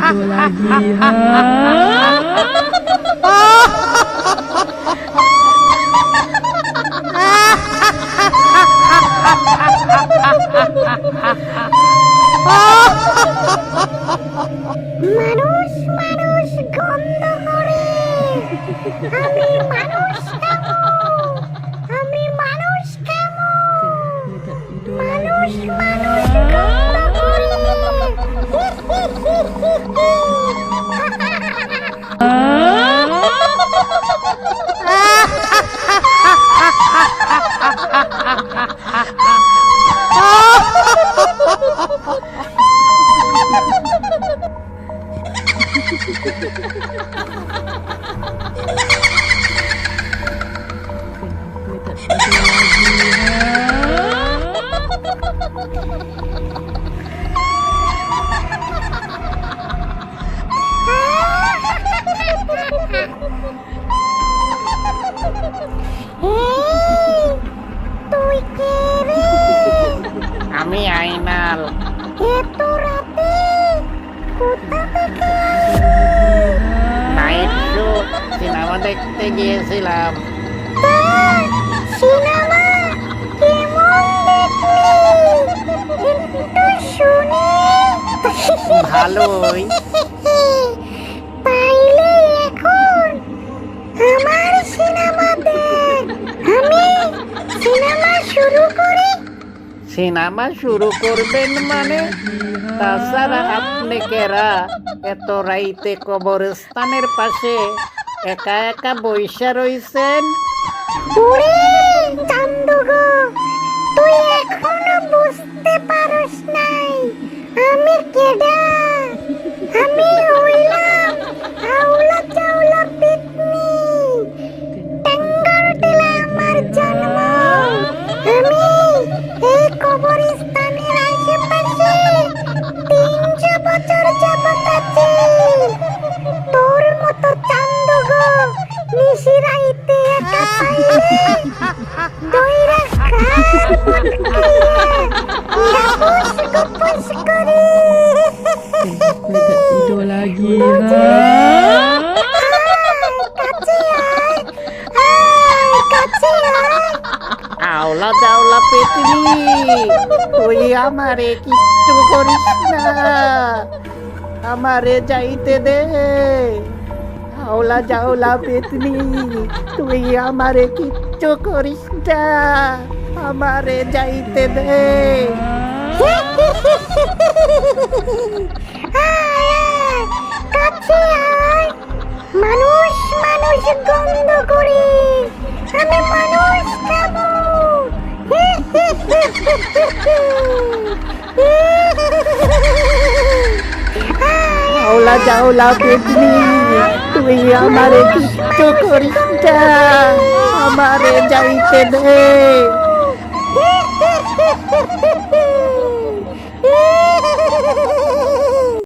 Itu lagi ha. মানুষ মানুষ গন্ধ করে আমি মানুষ মানুষ lagi মানুষ ha. আমি আইনাল এত রাতে সিনেমা দেখতে গিয়েছিলাম। ভালোই। তাইলে এখন আমার সিনেমা দেখ। আমি সিনেমা শুরু করি। সিনেমা শুরু করবেন মানে? তাছাড়া আপনি কেরা? এত রাইতে কবরস্থানের পাশে একা একা বৈশা রইছেন? ওরে চান্দুগো। আওলা জাওলা পেতনি তুই আমারে কিচ্ছু করিস না। আমারে যাইতে দে। আওলা জাওলা পেতনি তুই আমারে কিচ্ছু করিস না, আমারে যাইতে দে। মানুষ মানুষ গন্ধ করে, আমি মানুষ আওলা জাওলা পেতনি তুই আমারে কিচ্ছু করিস আমারে যাইতে দে।